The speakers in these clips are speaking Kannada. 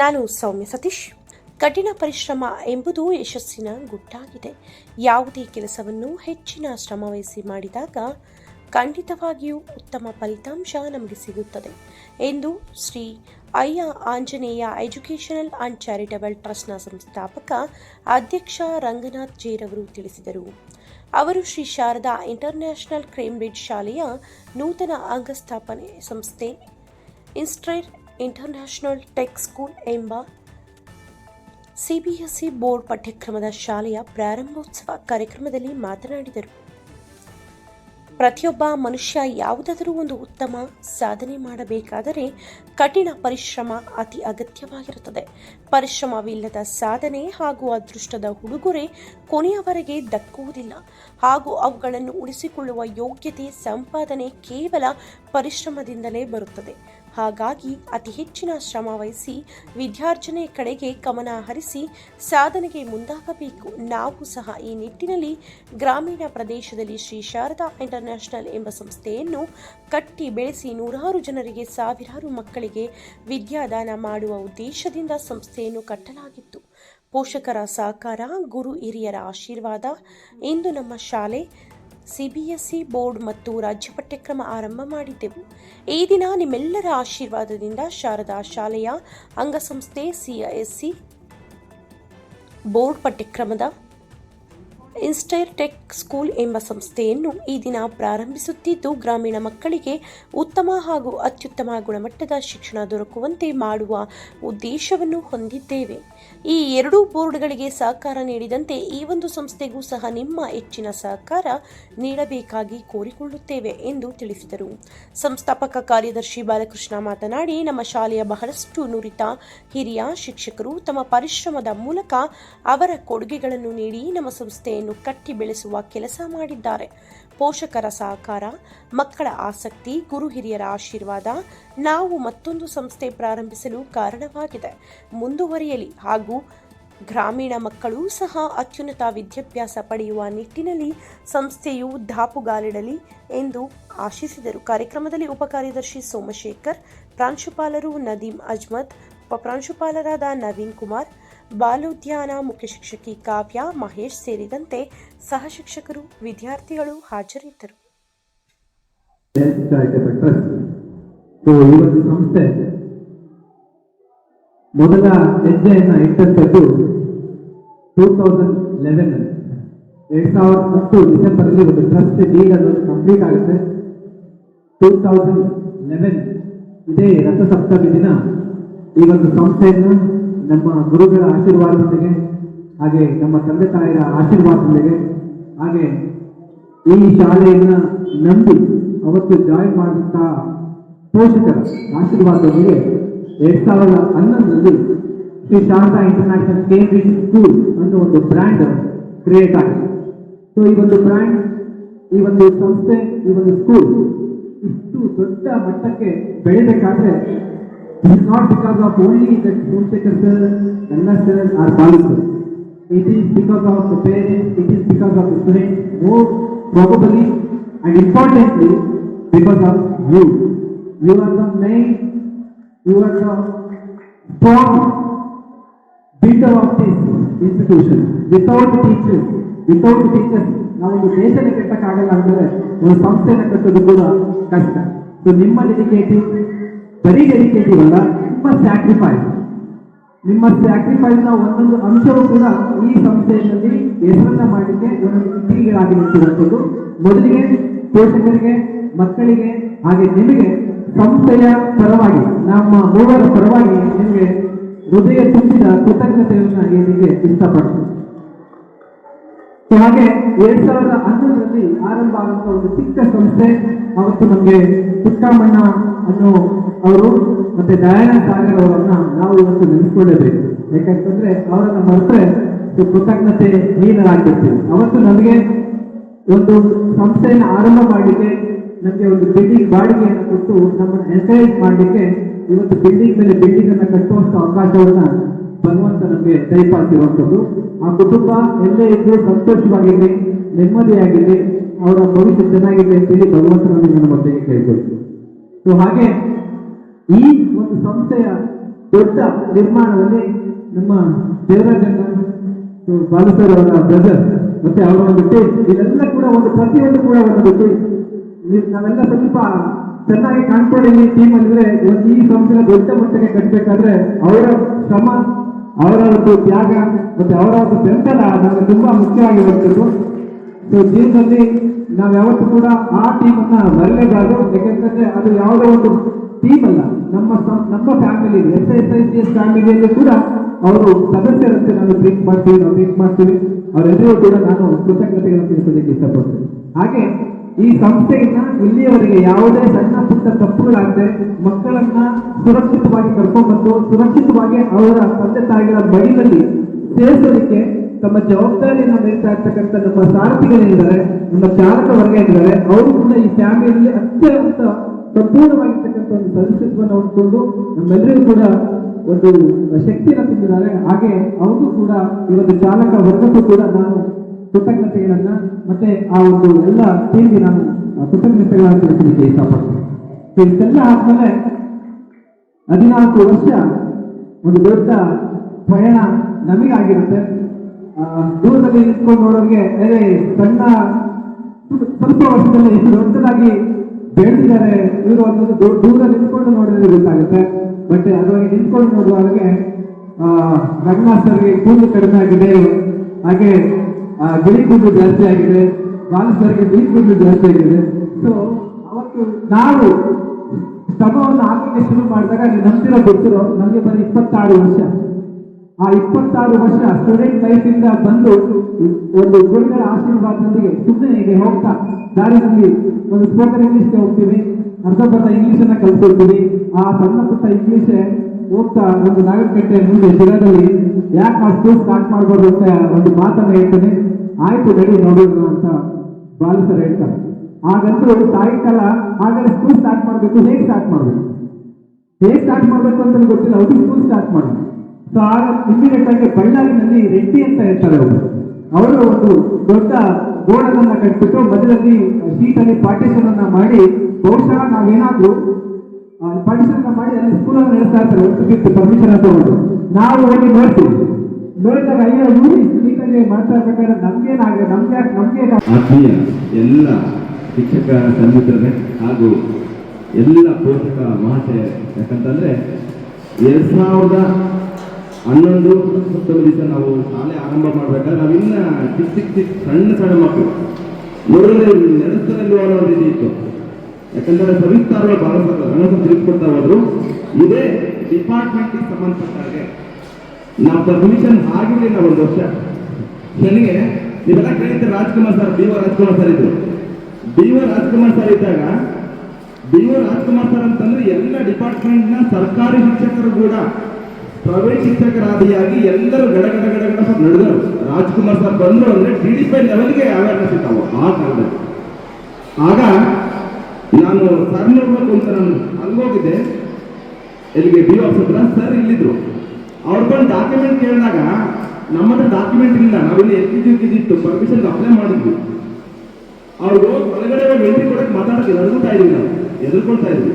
ನಾನು ಸೌಮ್ಯ ಸತೀಶ್. ಕಠಿಣ ಪರಿಶ್ರಮ ಎಂಬುದು ಯಶಸ್ಸಿನ ಗುಟ್ಟಾಗಿದೆ. ಯಾವುದೇ ಕೆಲಸವನ್ನು ಹೆಚ್ಚಿನ ಶ್ರಮವಹಿಸಿ ಮಾಡಿದಾಗ ಖಂಡಿತವಾಗಿಯೂ ಉತ್ತಮ ಫಲಿತಾಂಶ ನಮಗೆ ಸಿಗುತ್ತದೆ ಎಂದು ಶ್ರೀ ಅಯ್ಯ ಆಂಜನೇಯ ಎಜುಕೇಷನಲ್ ಆ್ಯಂಡ್ ಚಾರಿಟಬಲ್ ಟ್ರಸ್ಟ್ನ ಸಂಸ್ಥಾಪಕ ಅಧ್ಯಕ್ಷ ರಂಗನಾಥ್ ಜೇರವರು ತಿಳಿಸಿದರು. ಅವರು ಶ್ರೀ ಶಾರದಾ ಇಂಟರ್ನ್ಯಾಷನಲ್ ಕ್ರೇಮ್ಬ್ರಿಡ್ಜ್ ಶಾಲೆಯ ನೂತನ ಅಂಗಸ್ಥಾಪನೆ ಸಂಸ್ಥೆ ಇನ್ಸ್ಟ್ರೈರ್ ಇಂಟರ್ನ್ಯಾಷನಲ್ ಟೆಕ್ ಸ್ಕೂಲ್ ಎಂಬ ಸಿಬಿಎಸ್ಇ ಬೋರ್ಡ್ ಪಠ್ಯಕ್ರಮದ ಶಾಲೆಯ ಪ್ರಾರಂಭೋತ್ಸವ ಕಾರ್ಯಕ್ರಮದಲ್ಲಿ ಮಾತನಾಡಿದರು. ಪ್ರತಿಯೊಬ್ಬ ಮನುಷ್ಯ ಯಾವುದಾದರೂ ಒಂದು ಉತ್ತಮ ಸಾಧನೆ ಮಾಡಬೇಕಾದರೆ ಕಠಿಣ ಪರಿಶ್ರಮ ಅತಿ ಅಗತ್ಯವಾಗಿರುತ್ತದೆ. ಪರಿಶ್ರಮವಿಲ್ಲದ ಸಾಧನೆ ಹಾಗೂ ಅದೃಷ್ಟದ ಉಡುಗೊರೆ ಕೊನೆಯವರೆಗೆ ದಕ್ಕುವುದಿಲ್ಲ. ಹಾಗೂ ಅವುಗಳನ್ನು ಉಳಿಸಿಕೊಳ್ಳುವ ಯೋಗ್ಯತೆ ಸಂಪಾದನೆ ಕೇವಲ ಪರಿಶ್ರಮದಿಂದಲೇ ಬರುತ್ತದೆ. ಹಾಗಾಗಿ ಅತಿ ಹೆಚ್ಚಿನ ಶ್ರಮ ವಹಿಸಿ ವಿದ್ಯಾರ್ಜನೆ ಕಡೆಗೆ ಗಮನ ಹರಿಸಿ ಸಾಧನೆಗೆ ಮುಂದಾಗಬೇಕು. ನಾವು ಸಹ ಈ ನಿಟ್ಟಿನಲ್ಲಿ ಗ್ರಾಮೀಣ ಪ್ರದೇಶದಲ್ಲಿ ಶ್ರೀ ಶಾರದಾ ಇಂಟರ್ನ್ಯಾಷನಲ್ ಎಂಬ ಸಂಸ್ಥೆಯನ್ನು ಕಟ್ಟಿ ಬೆಳೆಸಿ ನೂರಾರು ಜನರಿಗೆ ಸಾವಿರಾರು ಮಕ್ಕಳಿಗೆ ವಿದ್ಯಾದಾನ ಮಾಡುವ ಉದ್ದೇಶದಿಂದ ಸಂಸ್ಥೆಯನ್ನು ಕಟ್ಟಲಾಗಿತ್ತು. ಪೋಷಕರ ಸಹಕಾರ, ಗುರು ಹಿರಿಯರ ಆಶೀರ್ವಾದ ಇಂದು ನಮ್ಮ ಶಾಲೆ ಸಿಬಿಎಸ್ಇ ಬೋರ್ಡ್ ಮತ್ತು ರಾಜ್ಯ ಪಠ್ಯಕ್ರಮ ಆರಂಭ ಮಾಡಿದ್ದೆವು. ಈ ದಿನ ನಿಮ್ಮೆಲ್ಲರ ಆಶೀರ್ವಾದದಿಂದ ಶಾರದಾ ಶಾಲೆಯ ಅಂಗಸಂಸ್ಥೆ ಸಿಐಎಸ್ಸಿ ಬೋರ್ಡ್ ಪಠ್ಯಕ್ರಮದ ಇನ್ಸ್ಟೈರ್ ಟೆಕ್ ಸ್ಕೂಲ್ ಎಂಬ ಸಂಸ್ಥೆಯನ್ನು ಈ ದಿನ ಪ್ರಾರಂಭಿಸುತ್ತಿದ್ದು, ಗ್ರಾಮೀಣ ಮಕ್ಕಳಿಗೆ ಉತ್ತಮ ಹಾಗೂ ಅತ್ಯುತ್ತಮ ಗುಣಮಟ್ಟದ ಶಿಕ್ಷಣ ದೊರಕುವಂತೆ ಮಾಡುವ ಉದ್ದೇಶವನ್ನು ಹೊಂದಿದ್ದೇವೆ. ಈ ಎರಡೂ ಬೋರ್ಡ್ಗಳಿಗೆ ಸಹಕಾರ ನೀಡಿದಂತೆ ಈ ಒಂದು ಸಂಸ್ಥೆಗೂ ಸಹ ನಿಮ್ಮ ಹೆಚ್ಚಿನ ಸಹಕಾರ ನೀಡಬೇಕಾಗಿ ಕೋರಿಕೊಳ್ಳುತ್ತೇವೆ ಎಂದು ತಿಳಿಸಿದರು. ಸಂಸ್ಥಾಪಕ ಕಾರ್ಯದರ್ಶಿ ಬಾಲಕೃಷ್ಣ ಮಾತನಾಡಿ, ನಮ್ಮ ಶಾಲೆಯ ಬಹಳಷ್ಟು ನುರಿತ ಹಿರಿಯ ಶಿಕ್ಷಕರು ತಮ್ಮ ಪರಿಶ್ರಮದ ಮೂಲಕ ಅವರ ಕೊಡುಗೆಗಳನ್ನು ನೀಡಿ ನಮ್ಮ ಸಂಸ್ಥೆಯನ್ನು ಕಟ್ಟಿ ಬೆಳೆಸುವ ಕೆಲಸ ಮಾಡಿದ್ದಾರೆ. ಪೋಷಕರ ಸಹಕಾರ, ಮಕ್ಕಳ ಆಸಕ್ತಿ, ಗುರು ಹಿರಿಯರ ಆಶೀರ್ವಾದ ನಾವು ಮತ್ತೊಂದು ಸಂಸ್ಥೆ ಪ್ರಾರಂಭಿಸಲು ಕಾರಣವಾಗಿದೆ. ಮುಂದುವರಿಯಲಿ ಹಾಗೂ ಗ್ರಾಮೀಣ ಮಕ್ಕಳು ಸಹ ಅತ್ಯುನ್ನತ ವಿದ್ಯಾಭ್ಯಾಸ ಪಡೆಯುವ ನಿಟ್ಟಿನಲ್ಲಿ ಸಂಸ್ಥೆಯು ದಾಪುಗಾಲಿಡಲಿ ಎಂದು ಆಶಿಸಿದರು. ಕಾರ್ಯಕ್ರಮದಲ್ಲಿ ಉಪಕಾರ್ಯದರ್ಶಿ ಸೋಮಶೇಖರ್, ಪ್ರಾಂಶುಪಾಲರು ನದೀಮ್ ಅಜ್ಮದ್, ಉಪಪ್ರಾಂಶುಪಾಲರಾದ ನವೀನ್ ಕುಮಾರ್ ಬಾಲೋದ್ಯಾನ ಮುಖ್ಯ ಶಿಕ್ಷಕಿ ಕಾವ್ಯ ಮಹೇಶ್ ಸೇರಿದಂತೆ ಸಹ ಶಿಕ್ಷಕರು, ವಿದ್ಯಾರ್ಥಿಗಳು ಹಾಜರಿದ್ದರು. ಸಂಸ್ಥೆ. ಮೊದಲ ಹೆಜ್ಜೆಯನ್ನ ಇಟ್ಟಂತದ್ದು ಟೂ ತೌಸಂಡ್ ಲೆವೆನ್ ಎರಡ್ ಸಾವಿರದ ಹತ್ತು ಡಿಸೆಂಬರ್ ಅಲ್ಲಿ ಒಂದು ಟ್ರಸ್ಟ್ ಡೀಲ್ ಅನ್ನೋದು ಕಂಪ್ಲೀಟ್ ಆಗುತ್ತೆ. ಟೂ ತೌಸಂಡ್ ಲೆವೆನ್ ಇದೇ ರಥಸಪ್ತಮಿ ದಿನ ಈ ಒಂದು ಸಂಸ್ಥೆಯನ್ನು ನಮ್ಮ ಗುರುಗಳ ಆಶೀರ್ವಾದದೊಂದಿಗೆ, ಹಾಗೆ ನಮ್ಮ ತಂದೆ ತಾಯಿಯ ಆಶೀರ್ವಾದದೊಂದಿಗೆ, ಹಾಗೆ ಈ ಶಾಲೆಯನ್ನು ನಂಬಿ ಅವತ್ತು ಜಾಯಿನ್ ಮಾಡಿದಂತ ಪೋಷಕರ ಆಶೀರ್ವಾದದೊಂದಿಗೆ ಎರಡ್ ಸಾವಿರದ ಹನ್ನೊಂದರಲ್ಲಿ Shri Sharada international Cambridge school ಅನ್ನೋ ಒಂದು ಬ್ರ್ಯಾಂಡ್ ಕ್ರಿಯೇಟ್ ಆಗಿದೆ. ಸೊ ಈ ಒಂದು ಬ್ರ್ಯಾಂಡ್, ಈ ಒಂದು ಸಂಸ್ಥೆ, ಈ ಒಂದು ಸ್ಕೂಲ್ ಇಷ್ಟು ದೊಡ್ಡ ಮಟ್ಟಕ್ಕೆ ಬೆಳೆಯಬೇಕಾದ್ರೆ It not because of only that Somashekar sir ಎಲ್ಲ sir R Balu sir it is because of the parents, it is because of the students, more probably and importantly because of you. You are the main, you are the strong builder of this institution. Without teachers, without teachers, ನಾವು ಒಂದು ದೇಶನ ಕಟ್ಟಕ್ಕಾಗಲ್ಲ ಅಂದರೆ ಒಂದು ಸಂಸ್ಥೆನ ಕಟ್ಟೋದು ಕೂಡ ಕಷ್ಟ ಸೊ ನಿಮ್ಮ ಡೆಡಿಕೇಟಿವ್ ಬರೀ ಡೆಡಿಕೇಟಿವ್ ಅಲ್ಲ ನಿಮ್ಮ ಸ್ಯಾಕ್ರಿಫೈಸ್ ನಿಮ್ಮ ಸ್ಯಾಕ್ರಿಫೈಸ್ನ ಒಂದೊಂದು ಅಂಶವೂ ಕೂಡ ಈ ಸಂಸ್ಥೆಯಲ್ಲಿ ಹೆಸರನ್ನ ಮಾಡಲಿಕ್ಕೆ ಒಂದೊಂದು ಇಟ್ಟಿಗೆಗಳಾಗಿ ನಿಂತಿರುವಂಥದ್ದು. ಮೊದಲಿಗೆ ಪೋಷಕರಿಗೆ, ಮಕ್ಕಳಿಗೆ, ಹಾಗೆ ನಿಮಗೆ ಸಂಸ್ಥೆಯ ಪರವಾಗಿ, ನಮ್ಮ ಮೂವರ ಪರವಾಗಿ ನಿಮಗೆ ಹೃದಯ ತುಂಬಿದ ಕೃತಜ್ಞತೆಯನ್ನು ನಿಮಗೆ ಇಷ್ಟಪಡ್ತೀನಿ. ಹಾಗೆ ಎರಡ್ ಸಾವಿರದ ಹನ್ನೊಂದರಲ್ಲಿ ಆರಂಭ ಆದಂತ ಒಂದು ಚಿಕ್ಕ ಸಂಸ್ಥೆ ಅವತ್ತು ನಮಗೆ ಪುಟ್ಟಮ್ಮಣ್ಣ ಅನ್ನೋ ಅವರು ಮತ್ತೆ ನಾರಾಯಣ ಸಾಗರ್ ಅವರನ್ನ ನಾವು ಇವತ್ತು ನೆನೆಸ್ಕೊಳ್ಳಬೇಕು. ಯಾಕಂತಂದ್ರೆ ಅವರನ್ನ ಮರೆತರೆ ಕೃತಜ್ಞತೆ ಹೀನರಾಗಿರ್ತೀವಿ ಅವತ್ತು ನಮಗೆ ಒಂದು ಸಂಸ್ಥೆಯನ್ನು ಆರಂಭ ಮಾಡಲಿಕ್ಕೆ, ನಮಗೆ ಒಂದು ಬಿಲ್ಡಿಂಗ್ ಬಾಡಿಗೆಯನ್ನು ಕೊಟ್ಟು ನಮ್ಮನ್ನು ಎನ್ಕರೇಜ್ ಮಾಡಲಿಕ್ಕೆ ಇವತ್ತು ಬಿಲ್ಡಿಂಗ್ ಮೇಲೆ ಬಿಲ್ಡಿಂಗ್ ಅನ್ನ ಕಟ್ಟುವಂತ ಅವಕಾಶವನ್ನ ಭಗವಂತ ನಮಗೆ ದಯಪಾಲಿಸಿರುವಂಥದ್ದು ಆ ಕುಟುಂಬ ಎಲ್ಲೇ ಇದ್ದು ಸಂತೋಷವಾಗಿರಲಿ, ನೆಮ್ಮದಿಯಾಗಿರಲಿ, ಅವರ ಭವಿಷ್ಯ ಚೆನ್ನಾಗಿದೆ ಅಂತೇಳಿ ಭಗವಂತನಲ್ಲಿ ನನ್ನ ಮಧ್ಯೆ ಕೇಳ್ಕೊಳ್ತೀವಿ ಸೊ ಹಾಗೆ ಈ ಒಂದು ಸಂಸ್ಥೆಯ ದೊಡ್ಡ ನಿರ್ಮಾಣದಲ್ಲಿ ನಮ್ಮ ದೇವರಾಜನ ಬಾಲು ಸರ್ ಅವರ ಬ್ರದರ್ ಮತ್ತೆ ಅವರ ಒಂದು ಟೀಮ್ ಇದೆಲ್ಲ ಕೂಡ ಒಂದು ಪ್ರತಿಯೊಂದು ಕೂಡ ಒಂದು ಟೀಮ್ ನಾವೆಲ್ಲ ಸ್ವಲ್ಪ ಚೆನ್ನಾಗಿ ಕಾಣ್ಕೊಂಡಿದ್ದೀವಿ ಟೀಮ್ ಅಂದ್ರೆ ಈ ಸಂಸ್ಥೆನ ದೊಡ್ಡ ಮಟ್ಟಕ್ಕೆ ಕಟ್ಟಬೇಕಾದ್ರೆ ಅವರ ಶ್ರಮ ಅವರ ಒಂದು ತ್ಯಾಗ ಮತ್ತೆ ಅವರ ಬೆಂಬಲ ನಮಗೆ ತುಂಬಾ ಮುಖ್ಯವಾಗಿರುವಂಥದ್ದು. ಸೊ ಜೀವನದಲ್ಲಿ ನಾವು ಯಾವತ್ತೂ ಕೂಡ ಆ ಟೀಮ್ ಅನ್ನ ಮರಲೇಬಾರದು. ಯಾಕೆಂತಂದ್ರೆ ಅದು ಯಾವುದೋ ಒಂದು ಟೀಮ್ ಅಲ್ಲ. ನಮ್ಮ ನಮ್ಮ family S S I C S ಫ್ಯಾಮಿಲಿಯಲ್ಲಿ ಕೂಡ ಅವರು ಸದಸ್ಯರಂತೆ ನಾನು ಟ್ರೀಟ್ ಮಾಡ್ತೀವಿ ನಾವು ಟ್ರೀಟ್ ಮಾಡ್ತೀವಿ. ಅವರೆಲ್ಲರೂ ಕೂಡ ನಾನು ಕೃತಜ್ಞತೆಗಳನ್ನು ತಿಳಿಸೋದಕ್ಕೆ ಇಷ್ಟಪಡ್ತೀನಿ. ಹಾಗೆ ಈ ಸಂಸ್ಥೆಯನ್ನ ಇಲ್ಲಿಯವರೆಗೆ ಯಾವುದೇ ಸಣ್ಣ ಪುಟ್ಟ ತಪ್ಪುಗಳಾಗದೆ ಮಕ್ಕಳನ್ನ ಸುರಕ್ಷಿತವಾಗಿ ಕರ್ಕೊಂಡ್ಬಂದು, ಸುರಕ್ಷಿತವಾಗಿ ಅವರ ತಂದೆ ತಾಯಿಗಳ ಬಳಿಯಲ್ಲಿ ಸೇರಿಸೋದಕ್ಕೆ ತಮ್ಮ ಜವಾಬ್ದಾರಿಯನ್ನು ಮೇಲ್ತಾ ಇರ್ತಕ್ಕಂಥ ನಮ್ಮ ಸಾರಥಿಗಳೇನಿದ್ದಾರೆ ನಮ್ಮ ಚಾಲಕ ವರ್ಗ ಇದ್ದಾರೆ. ಅವರು ಕೂಡ ಈ ಫ್ಯಾಮಿಲಿಯಲ್ಲಿ ಅತ್ಯಂತ ಸಂಪೂರ್ಣವಾಗಿರ್ತಕ್ಕಂಥ ಒಂದು ಸದಸ್ಯತ್ವವನ್ನು ಹೊಂದ್ಕೊಂಡು ನಮ್ಮೆಲ್ಲರಿಗೂ ಕೂಡ ಒಂದು ಶಕ್ತಿಯನ್ನು ತುಂಬಿದ್ದಾರೆ. ಹಾಗೆ ಅವರು ಕೂಡ ಇವತ್ತು ಚಾಲಕ ವರ್ಗಕ್ಕೂ ಕೂಡ ನಾನು ಕೃತಜ್ಞತೆಗಳನ್ನ ಮತ್ತೆ ಆ ಒಂದು ಎಲ್ಲ ಟೀಮ್ಗೆ ನಾನು ಕೃತಜ್ಞತೆಗಳನ್ನು ತಿಳಿಸಲಿಕ್ಕೆ ಇಷ್ಟಪಡ್ತೇನೆ. ಇಷ್ಟೆಲ್ಲ ಆದ್ಮೇಲೆ ಹದಿನಾಲ್ಕು ವರ್ಷ ಒಂದು ದೊಡ್ಡ ಪ್ರಯಾಣ ನಮಗಾಗಿರುತ್ತೆ. ದೂರದಲ್ಲಿ ನಿಂತ್ಕೊಂಡು ನೋಡೋರಿಗೆ ಅದೇ ಸಣ್ಣ ಸ್ವಲ್ಪ ವರ್ಷದಲ್ಲಿ ಎಷ್ಟು ದೊಡ್ಡದಾಗಿ ಬೆಳೆದಿದ್ದಾರೆ ಇವರು ಅನ್ನೋದು ದೂರ ನಿಂತ್ಕೊಂಡು ನೋಡಿದ್ರೆ ಗೊತ್ತಾಗುತ್ತೆ. ಬಟ್ ಅದರೊಳಗೆ ನಿಂತ್ಕೊಂಡು ನೋಡುವಾಗೆ ರಂಗನಾಥ್ ಸರ್ಗೆ ಕೂದಲು ಕಡಿಮೆ ಆಗಿದೆ. ಹಾಗೆ ಬಿಳಿ ಕೂದಲು ಜಾಸ್ತಿ ಆಗಿದೆ, ಬಾಲು ಬಿಳಿ ಕೂದಲು ಜಾಸ್ತಿ ಆಗಿದೆ. ಸೊ ಅವತ್ತು ನಾವು ಶ್ರಮವನ್ನು ಹಾಕಲಿಕ್ಕೆ ಶುರು ಮಾಡಿದಾಗ ನೀವು ನಂಬ್ತಿರೋ ಗೊತ್ತಿರೋ ನನಗೆ ಬರೀ ಇಪ್ಪತ್ತಾರು ವರ್ಷ. ಆ ಇಪ್ಪತ್ತಾರು ವರ್ಷ ಸ್ಟೂಡೆಂಟ್ ಲೈಫ್ ಇಂದ ಬಂದು ಒಂದು ಗುರುಗಳ ಆಶೀರ್ವಾದದೊಂದಿಗೆ ಸುಮ್ಮನೆ ಹೀಗೆ ಹೋಗ್ತಾ ದಾರಿಯಲ್ಲಿ ಒಂದು ಸ್ಪೋಕನ್ ಇಂಗ್ಲಿಷ್ಗೆ ಹೋಗ್ತೀವಿ, ಅರ್ಧ ಬರ್ಧ ಇಂಗ್ಲಿಷನ್ನ ಕಲ್ತ್ಕೊಳ್ತೀವಿ ಆ ಸಣ್ಣ ಪುಟ್ಟ ಇಂಗ್ಲೀಷೇ ಹೋಗ್ತಾ ಒಂದು ನಾಗರಕಟ್ಟೆ ಮುಂದೆ ಶಿರದಲ್ಲಿ ಯಾಕೆ ಆ ಸ್ಕೂಲ್ ಸ್ಟಾರ್ಟ್ ಮಾಡ್ಬೋದು ಅಂತ ಒಂದು ಮಾತನ್ನು ಹೇಳ್ತೇನೆ. ಆಯ್ತು ರೆಡಿ ನೋಡೋಣ ಅಂತ ಬಾಲು ಹೇಳ್ತಾರೆ. ಹಾಗಂತೂ ಸಾಯಂಕಾಲ ಹಾಗಾದ್ರೆ ಸ್ಕೂಲ್ ಸ್ಟಾರ್ಟ್ ಮಾಡಬೇಕು, ಹೇಗೆ ಸ್ಟಾರ್ಟ್ ಮಾಡಬೇಕು? ಹೇಗೆ ಸ್ಟಾರ್ಟ್ ಮಾಡಬೇಕು ಅಂತ ಗೊತ್ತಿಲ್ಲ, ಅವ್ರಿಗೆ ಸ್ಕೂಲ್ ಸ್ಟಾರ್ಟ್ ಮಾಡಿ. ಸೊ ಆಗ ಇಮಿಡಿಯೇಟ್ ಆಗಿ ಬಳ್ಳಾರಿನಲ್ಲಿ ರೆಡ್ಡಿ ಅಂತ ಹೇಳ್ತಾರೆ ಅವರು. ಅವರು ಒಂದು ದೊಡ್ಡ ಬೋರ್ಡನ್ನ ಕಟ್ಬಿಟ್ಟು ಮಧ್ಯದಲ್ಲಿ ಸೀಟ್ ಅಲ್ಲಿ ಪಾರ್ಟಿಷನ್ ಅನ್ನ ಮಾಡಿ, ಬಹುಶಃ ನಾವೇನಾದ್ರೂ ಪಾರ್ಟಿಷನ್ ಮಾಡಿ ಅಲ್ಲಿ ಸ್ಕೂಲ್ ನಡೆಸ್ತಾ ಇರ್ತಾರೆ ಪರ್ಮಿಷನ್ ಅಂತ ತಗೊಂಡು ನಾವು ಹೋಗಿ ನೋಡ್ತೀವಿ. ನೋಡಿದಾಗ ಅಯ್ಯೋ ಇವ್ರು ಸ್ಪೀಕರ್ಗೆ ಮಾತಾಡ್ಬೇಕಾದ್ರೆ ನಮ್ಗೇನಾಗ ನಮ್ಗೆ ನಮ್ಗೆ ಆತ್ಮೀಯ, ಎಲ್ಲ ಶಿಕ್ಷಕ ಸನ್ಮಿತ್ರರೇ ಹಾಗೂ ಎಲ್ಲ ಪೋಷಕ ಮಾತೆ ಯಾಕಂತಂದ್ರೆ ಎರಡ್ ಸಾವಿರದ ಹನ್ನೊಂದು ಹತ್ತೊಂಬತ್ತು ದಿವಸ ನಾವು ಶಾಲೆ ಆರಂಭ ಮಾಡ್ಬೇಕಾದ್ರೆ ನಾವಿನ್ನ ಚಿಕ್ಕ ಚಿಕ್ಕ ಚಿಕ್ಕ, ಸಣ್ಣ ಸಣ್ಣ ಮಕ್ಕಳು. ನೋಡಿದ್ರೆ ನಡೆಸ್ತದಲ್ಲಿ ಅನ್ನೋ ರೀತಿ ಇತ್ತು. ಯಾಕಂದ್ರೆ ಸವಿಸ್ತಾರವಾಗಿ ಭಾರತ ರಣಸ ತಿಳಿಸ್ಕೊಡ್ತಾ ಹೋದ್ರು. ಇದೇ ಡಿಪಾರ್ಟ್ಮೆಂಟ್ಗೆ ಸಂಬಂಧಪಟ್ಟ ಹಾಗೆ ನಾವು ಪರ್ಮಿಷನ್ ಆಗಿರಲಿಲ್ಲ ಒಂದು ವರ್ಷ. ನನಗೆ ನೀವೆಲ್ಲ ಕೇಳಿದ್ರೆ Rajkumar sir, B O Rajkumar sir ಇದ್ರು. ಬಿ ಓ ರಾಜ್ಕುಮಾರ್ ಸರ್ ಇದ್ದಾಗ, ಬಿ ಓ ರಾಜ್ಕುಮಾರ್ ಸರ್ ಅಂತಂದ್ರೆ ಎಲ್ಲ ಡಿಪಾರ್ಟ್ಮೆಂಟ್ನ ಸರ್ಕಾರಿ ಶಿಕ್ಷಕರು ಕೂಡ ಪ್ರೈವೇಟ್ ಶಿಕ್ಷಕರಾದಿಯಾಗಿ ಎಲ್ಲರೂ ಗಡ ಗಡ ಗಡ ಗಡ ಸ್ವಲ್ಪ ನಡೆದರು. ರಾಜ್ಕುಮಾರ್ ಸರ್ ಬಂದರು ಅಂದ್ರೆ ಡಿ ಡಿ ಪೈ ಲೆವೆಲ್ಗೆ ಅವೇರ್ನೆಸ್ ಇದ್ದಾವೆ ಆ ಕಾಲದಲ್ಲಿ. ಆಗ ನಾನು ಸರ್ ನೋಡ್ಬೇಕು ಅಂತ ನಾನು ಅಲ್ಗೋಗಿದ್ದೆ ಎಲ್ಲಿಗೆ ಬಿ ಆಫೀಸ್ ಸರ್ ಇಲ್ಲಿದ್ರು. ಅವ್ರು ಬಂದು ಡಾಕ್ಯುಮೆಂಟ್ ಕೇಳಿದಾಗ ನಮ್ಮ ಹತ್ರ ಡಾಕ್ಯುಮೆಂಟ್ ಇಲ್ಲ. ನಾವಿಲ್ಲಿ ಎತ್ತಿದ್ದು ಪರ್ಮಿಷನ್ ಅಪ್ಲೈ ಮಾಡಿದ್ವಿ. ಅವ್ರು ಒಳಗಡೆ ಎಂಟ್ರಿ ಕೊಡಕ್ಕೆ ಮಾತಾಡಕ್ಕೆ ಎದುರ್ಕೊಳ್ತಾ ಇದ್ದೀವಿ ನಾವು ಎದುರ್ಕೊಳ್ತಾ ಇದ್ವಿ.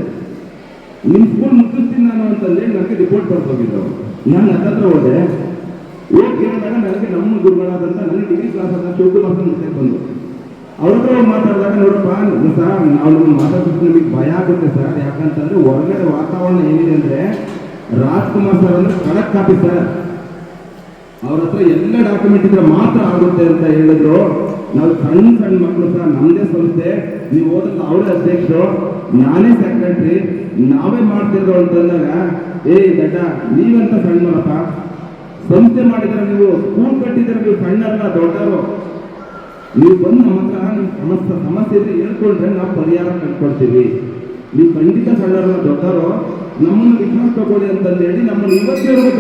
ನಿಮ್ಮ ಸ್ಕೂಲ್ ಮುಗಿಸ್ತೀನಿ ನಾನು ಅಂತಂದ್ರೆ ನನಗೆ ರಿಪೋರ್ಟ್ ಬರ್ಬೋಗಿದ್ರು ಅವ್ರು. ನಾನು ಹತ್ರ ಹೋದೆ. ಹೋಗಿ ಕೇಳಿದಾಗ ನನಗೆ ನಮ್ಮ ಗುರುಗಳಾದಂತ ನನಗೆ ಡಿಗ್ರಿ ಕ್ಲಾಸ್ ಅಂತ ಶಿವಕುಮಾರ್ ಮುಖ್ಯ ಬಂದು ಅವ್ರ ಹತ್ರ ಹೋಗಿ ಮಾತಾಡಿದಾಗ ನೋಡಪ್ಪ, ಸರ್ ನಾವು ಮಾತಾಡ್ಬಿಟ್ಟು ನಮಗೆ ಭಯ ಆಗುತ್ತೆ ಸರ್. ಯಾಕಂತಂದ್ರೆ ಹೊರಗಡೆ ವಾತಾವರಣ ಏನಿದೆ ಅಂದ್ರೆ ರಾಜ್ಕುಮಾರ್ ಸರ್ ಅಂದ್ರೆ ಕರೆಕ್ಟ್ ಸರ್. ಅವ್ರ ಹತ್ರ ಎಲ್ಲ ಡಾಕ್ಯುಮೆಂಟ್ ಇದ್ರೆ ಮಾತ್ರ ಆಗುತ್ತೆ ಅಂತ ಹೇಳಿದ್ರು. ನಾವು ಸಣ್ಣ ಸಣ್ಣ ಮಕ್ಕಳು ಸರ್ ನಮ್ಮದೇ ಸಂಸ್ಥೆ. ನೀವು ಹೋದ್ರೆ ಅವಳೇ ಅಧ್ಯಕ್ಷರು. ನಾನೇ ಸೆಕ್ರೆಟ್ರಿ ನಾವೇ ಮಾಡ್ತಿರೋ ಅಂತಂದಾಗ ಏ ದಡ್ಡ, ನೀವೆಂತ ಸಣ್ಣರಪ್ಪ ಸಂಸ್ಥೆ ಮಾಡಿದ್ರೆ ನೀವು ಸ್ಕೂಲ್ ಕಟ್ಟಿದ್ರೆ ನೀವು ಸಣ್ಣರಲ್ಲ ದೊಡ್ಡವರು. ನೀವು ಬಂದು ನಮ್ಮ ಹತ್ರ ನಿಮ್ಮ ಸಮಸ್ಯೆ ಸಮಸ್ಯೆ ಇದ್ರೆ ಹೇಳ್ಕೊಂಡ್ರೆ ನಾವು ಪರಿಹಾರ ಕಂಡ್ಕೊಳ್ತೀವಿ. ನೀವು ಖಂಡಿತ ಸಣ್ಣರಲ್ಲ ದೊಡ್ಡವರು. ನಮ್ಮನ್ನು ವಿಶ್ವಾಸ ತಗೊಳ್ಳಿ ಅಂತಂದು ಹೇಳಿ ನಮ್ಮನ್ನು ಇವತ್ತಿವರೆಗೂ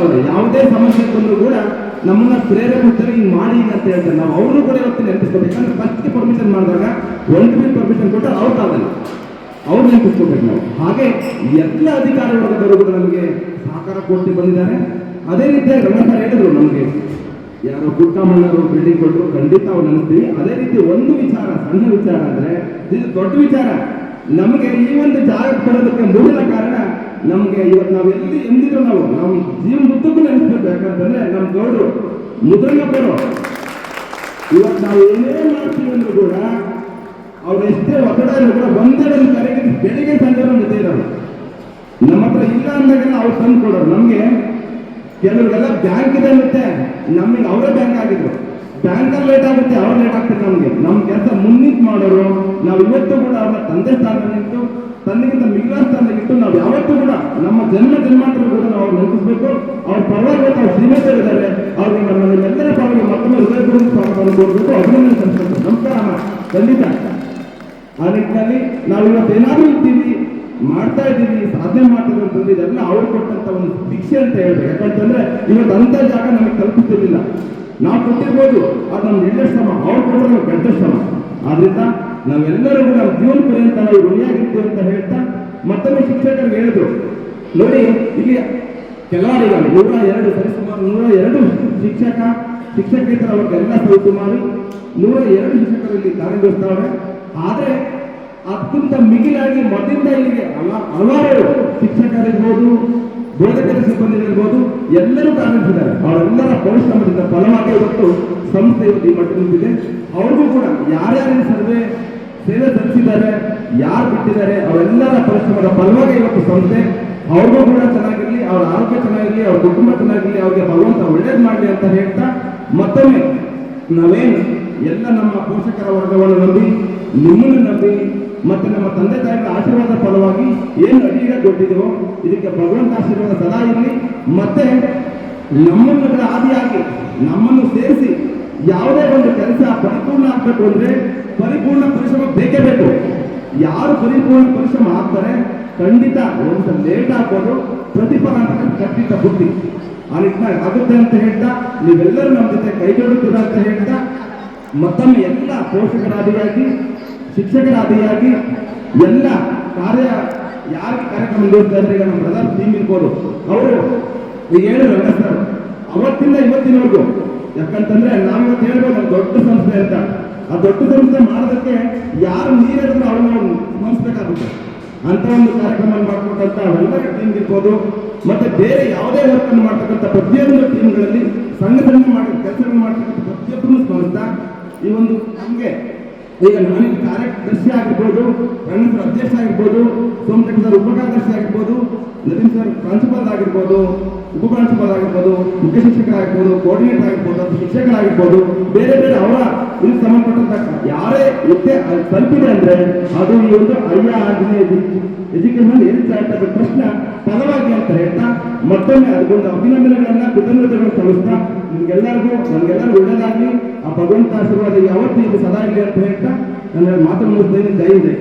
ಅವರು. ಯಾವುದೇ ಸಮಸ್ಯೆ ಬಂದರೂ ಕೂಡ ನಮ್ಮನ್ನ ಪ್ರೇರೇಪಿಸ್ತಾರೆ ಹಿಂಗ್ ಮಾಡಿ ಅಂತ ಹೇಳ್ತಾರೆ. ನಾವು ಅವರು ಕೂಡ ಇವತ್ತು ನೆನಪಿಸ್ಕೋಬೇಕು. ಯಾಕಂದ್ರೆ ಫಸ್ಟ್ ಪರ್ಮಿಷನ್ ಮಾಡಿದಾಗ ಒಂದು ಬಿ ಪರ್ಮಿಷನ್ ಕೊಟ್ಟರೆ ಅವ್ರು ಆಗಲ್ಲ. ಅವ್ರು ನೆನಪಿಸ್ಕೋಬೇಕು ನಾವು. ಹಾಗೆ ಎಲ್ಲ ಅಧಿಕಾರಿಗಳ ಕೂಡ ನಮಗೆ ಸಹಕಾರ ಕೊಟ್ಟು ಬಂದಿದ್ದಾರೆ. ಅದೇ ರೀತಿಯಾಗಿ ರಮೇಶ್ ಸರ್ ಹೇಳಿದ್ರು ನಮಗೆ, ಯಾರೋ ಮಣ್ಣರು ಬಿಲ್ಡಿಂಗ್ ಕೊಟ್ಟರು, ಖಂಡಿತ ಅವ್ರು ನೆನೆಸ್ತೀವಿ. ಅದೇ ರೀತಿ ಒಂದು ವಿಚಾರ, ಸಣ್ಣ ವಿಚಾರ ಅಂದರೆ, ಇದು ದೊಡ್ಡ ವಿಚಾರ. ನಮಗೆ ಈ ಒಂದು ಜಾಗ ಕೊಡೋದಕ್ಕೆ ಮೂಲ ಕಾರಣ ನಮ್ಗೆ ಇವತ್ತು ನಾವು ಎಲ್ಲಿ ಎಂದಿದ್ರು ನಾವು ನಮ್ಮ ಜೀವನದುದ್ದಕ್ಕೂ ನೆನೆಸ್ಬೇಕು ಯಾಕಂತಂದ್ರೆ ನಮ್ಮ ಗೌಡರು ಮುದ್ರಣಪ್ಪರು ಇವತ್ತು ನಾವು ಏನೇ ಮಾಡ್ತೀವಿ ಅಂದ್ರೂ ಕೂಡ ಅವ್ರು ಎಷ್ಟೇ ಒತ್ತಡ ಇದ್ರು ಕೂಡ ಒಂದೇ ಒಂದು ಕರೆಗೆ ಬೆಳಿಗ್ಗೆ ಸಂಜೆ ಜೊತೆ ಇರೋರು. ನಮ್ಮ ಹತ್ರ ಇಲ್ಲ ಅಂದಾಗೆಲ್ಲ ಅವ್ರು ತಂದು ಕೊಡೋರು. ನಮಗೆ ಕೆಲವ್ರಿಗೆಲ್ಲ ಬ್ಯಾಂಕ್ ಇದೆ ಮತ್ತೆ ನಮಗೆ ಅವರೇ ಬ್ಯಾಂಕ್ ಆಗಿದ್ರು. ಬ್ಯಾಂಕಲ್ಲಿ ಲೇಟ್ ಆಗುತ್ತೆ, ಅವ್ರು ಲೇಟ್ ಆಗ್ತಾರೆ ನಮ್ಗೆ. ನಮ್ಮ ಕೆಲಸ ಮುನ್ನಿಟ್ ಮಾಡೋರು. ನಾವು ಇವತ್ತು ಕೂಡ ಅವರ ತಂದೆ ಸ್ಥಾನ ಇಟ್ಟು ತಂದೆಗಿಂತ ಮಿಗಿಲ ಇಟ್ಟು ನಾವು ಯಾವತ್ತೂ ಕೂಡ ನಮ್ಮ ಜನ್ಮ ಜನ್ಮಾಂತರ ಕೂಡ ನಾವು ನೆನಪಿಸ್ಬೇಕು. ಅವ್ರ ಪರವಾಗಿ ನಾವು ಶ್ರೀಮಂತರಿದ್ದಾರೆ ಅವ್ರಿಗೆ ನಮ್ಮ ಎಲ್ಲರ ಪರವಾಗಿ ಮತ್ತೊಮ್ಮೆ ಹೃದಯಪೂರ್ವಕ ಸ್ವಾಗತವನ್ನು ಕೊಡಬೇಕು. ಅಭಿನಂದನೆ ಸಲ್ಲಿಸಬೇಕು. ನಮಸ್ಕಾರ. ಖಂಡಿತ. ಆ ನಿಟ್ಟಿನಲ್ಲಿ ನಾವು ಇವತ್ತು ಏನಾದರೂ ಇದ್ದೀವಿ, ಮಾಡ್ತಾ ಇದ್ದೀವಿ, ಸಾಧನೆ ಮಾಡ್ತೀವಿ ಅಂತಂದ್ರೆ ಇದೆಲ್ಲ ಅವ್ರು ಕೊಟ್ಟಂತ ಒಂದು ಶಿಕ್ಷೆ ಅಂತ ಹೇಳ್ಬೇಕು. ಯಾಕಂತಂದ್ರೆ ಇವತ್ತು ಅಂತ ಜಾಗ ನಮಗೆ ತಲುಪುತ್ತಿರ್ಲಿಲ್ಲ ನಾವು ಕೊಟ್ಟಿರ್ಬೋದು ಅದು ನಮ್ಮ ಒಳ್ಳೆ ಶ್ರಮ, ಅವ್ರು ಕೊಟ್ಟರೆ ಕೆಟ್ಟ ಶ್ರಮ. ಆದ್ರಿಂದ ನಾವೆಲ್ಲರೂ ಕೂಡ ಜೀವನ ಪರ್ಯಂತ ನಾವು ಋಣಿಯಾಗಿರ್ತೀವಿ ಅಂತ ಹೇಳ್ತಾ ಮತ್ತೊಮ್ಮೆ ಶಿಕ್ಷಕರು ಹೇಳಿದ್ರು. ನೋಡಿ, ಇಲ್ಲಿ ಕೆಲವರಿಗಾಗಿ ನೂರ ಎರಡು ಸರಿಸುಮಾರು ನೂರ ಎರಡು ಶಿಕ್ಷಕ, ಶಿಕ್ಷಕೇತರ ಅವ್ರಿಗೆಲ್ಲ ಸರಿಸುಮಾರು ನೂರ ಎರಡು ಶಿಕ್ಷಕರಲ್ಲಿ ಇಲ್ಲಿ ಆದರೆ ಅದಕ್ಕಿಂತ ಮಿಗಿಲಾಗಿ ಮೊದಲಿಂದ ಇಲ್ಲಿಗೆ ಹಲ- ಹಲವಾರು ಶಿಕ್ಷಕರಿರ್ಬೋದು ಬೋಧಕರ ಸಿಬ್ಬಂದಿಗಳಿರ್ಬೋದು, ಎಲ್ಲರೂ ಕಾರ್ಯನಿರ್ವಹಿಸಿದ್ದಾರೆ. ಅವರೆಲ್ಲರ ಪರಿಶ್ರಮದಿಂದ ಫಲವಾಗಿ ಇವತ್ತು ಸಂಸ್ಥೆ ಈ ಮಟ್ಟ ನಿಂತಿದೆ. ಅವ್ರಿಗೂ ಕೂಡ ಯಾರ್ಯಾರು ಸರ್ವೆ ಸೇವೆ ಸಲ್ಲಿಸಿದ್ದಾರೆ, ಯಾರು ಬಿಟ್ಟಿದ್ದಾರೆ ಅವರೆಲ್ಲರ ಪರಿಶ್ರಮದ ಫಲವಾಗಿ ಇವತ್ತು ಸಂಸ್ಥೆ ಅವ್ರಿಗೂ ಕೂಡ ಚೆನ್ನಾಗಿರಲಿ, ಅವ್ರ ಆರೋಗ್ಯ ಚೆನ್ನಾಗಿರಲಿ, ಅವ್ರ ಕುಟುಂಬ ಚೆನ್ನಾಗಿರಲಿ, ಅವ್ರಿಗೆ ಭಗವಂತ ಒಳ್ಳೇದು ಮಾಡಲಿ ಅಂತ ಹೇಳ್ತಾ ಮತ್ತೊಮ್ಮೆ ನಾವೇನು ಎಲ್ಲ ನಮ್ಮ ಪೋಷಕರ ವರ್ಗವನ್ನು ನಂಬಿ, ನಿಮ್ಮನ್ನು ನಂಬಿ, ಮತ್ತೆ ನಮ್ಮ ತಂದೆ ತಾಯಿಗಳ ಆಶೀರ್ವಾದ ಫಲವಾಗಿ ಏನು ಅಡಿಗೆ ಕೊಟ್ಟಿದ್ದೀವೋ ಇದಕ್ಕೆ ಭಗವಂತ ಆಶೀರ್ವಾದ ಸದಾ ಇರಲಿ. ಮತ್ತೆ ನಮ್ಮನ್ನು ಆದಿಯಾಗಿ ನಮ್ಮನ್ನು ಸೇರಿಸಿ ಯಾವುದೇ ಒಂದು ಕೆಲಸ ಪರಿಪೂರ್ಣ ಆಗಬೇಕು ಅಂದ್ರೆ ಪರಿಪೂರ್ಣ ಪರಿಶ್ರಮ ಬೇಕೇ ಬೇಕು. ಯಾರು ಪರಿಪೂರ್ಣ ಪರಿಶ್ರಮ ಆಗ್ತಾರೆ, ಖಂಡಿತ ಒಂದು ಲೇಟ್ ಆಗ್ಬೋದು ಪ್ರತಿಫಲ ಅಂತ ಖಂಡಿತ ಬುದ್ಧಿ. ಆ ನಿಟ್ಟಿನಾಗ ಆಗುತ್ತೆ ಅಂತ ಹೇಳ್ತಾ, ನೀವೆಲ್ಲರೂ ನಮ್ಮ ಜೊತೆ ಕೈ ಜೋಡುತ್ತೀರ ಅಂತ ಹೇಳ್ತಾ, ಮತ್ತೊಮ್ಮೆ ಎಲ್ಲ ಪೋಷಕರಾದಿಯಾಗಿ, ಶಿಕ್ಷಕರಾದಿಯಾಗಿ, ಎಲ್ಲ ಕಾರ್ಯ ಯಾರು ಕಾರ್ಯಕ್ರಮ ಇರುತ್ತೆ ಈಗ ನಮ್ಮ ಬ್ರದರ್ ಟೀಮ್ ಇರ್ಬೋದು. ಅವರು ಈಗ ಸರ್, ಅವತ್ತಿಂದ ಇವತ್ತಿನವರೆಗೂ, ಯಾಕಂತಂದ್ರೆ ನಾವು ಇವತ್ತು ಹೇಳ್ಬೋದು ದೊಡ್ಡ ಸಂಸ್ಥೆ ಅಂತ. ಆ ದೊಡ್ಡ ಸಂಸ್ಥೆ ಮಾಡೋದಕ್ಕೆ ಯಾರು ನೀರಿದ್ರು ಅವ್ರನ್ನ ಸ್ಮರಿಸ್ಬೇಕಾಗುತ್ತೆ ಅಂತ ಒಂದು ಕಾರ್ಯಕ್ರಮ ಮಾಡ್ಕೊಟ್ಟಂತ ಅವೆಲ್ಲರ ಟೀಮ್ ಇರ್ಬೋದು, ಮತ್ತೆ ಬೇರೆ ಯಾವುದೇ ವರ್ಕ್ ಅನ್ನು ಮಾಡ್ತಕ್ಕಂಥ ಪ್ರತಿಯೊಂದು ಟೀಮ್ಗಳಲ್ಲಿ ಸಂಘಟನೆ ಮಾಡಿ, ಕೆಲಸಗಳು ಮಾಡ್ತಕ್ಕಂಥ ಪ್ರತಿಯೊಬ್ಬರು ಸ್ಮರಿಸ್ತಾ ಈ ಒಂದು ನಮಗೆ ಈಗ ನಾನು ಕಾರ್ಯದರ್ಶಿ ಆಗಿರ್ಬೋದು ರಂಗಸರ ಅಧ್ಯಕ್ಷ ಆಗಿರ್ಬೋದು, ಸೋಮಶೇಖರ್ ಉಪಕಾರ್ಯದರ್ಶಿ ಆಗಿರ್ಬೋದು ನದೀಮ್ ಸರ್ ಪ್ರಾಂಶುಪಾಲ್ ಆಗಿರ್ಬೋದು ಉಪ ಪ್ರಾಂಶುಪಾಲ್ ಆಗಿರ್ಬೋದು ಮುಖ್ಯ ಶಿಕ್ಷಕರಾಗಿರ್ಬೋದು ಕೋಆರ್ಡಿನೇಟರ್ ಆಗಿರ್ಬೋದು ಶಿಕ್ಷಕರಾಗಿರ್ಬೋದು, ಬೇರೆ ಬೇರೆ ಅವರ ಇದಕ್ಕೆ ಸಂಬಂಧಪಟ್ಟಂತ ಯಾರೇ ಅಲ್ಲಿ ತಲುಪಿದೆ ಅಂದ್ರೆ ಅದು ಈ ಒಂದು ಅಯ್ಯ ಆಗಿದೆ ಎಜುಕೇಶನ್ ಏನು ಇರ್ತಕ್ಕಂಥ ಪ್ರಶ್ನೆ ಫಲವಾಗಿ ಅಂತ ಹೇಳ್ತಾ, ಮತ್ತೊಮ್ಮೆ ಅದಕ್ಕೊಂದು ಅಭಿನಂದನೆಗಳನ್ನ, ಕೃತಜ್ಞತೆಗಳನ್ನು ಸಲ್ಲಿಸ್ತಾ, ನಿಮ್ಗೆಲ್ಲರಿಗೂ, ನಮ್ಗೆಲ್ಲರಿಗೂ ಒಳ್ಳೇದಾಗ್ಲಿ ಆ ಭಗವಂತ ಆಶೀರ್ವಾದ ಯಾವತ್ತೂ ಇದು ಸದಾ ಇಲ್ಲ ಅಂತ ಹೇಳ್ತಾ, ನನ್ನ ಮಾತು ಮುಗಿಸ್ತೇನೆ. ಜೈ ಜೈ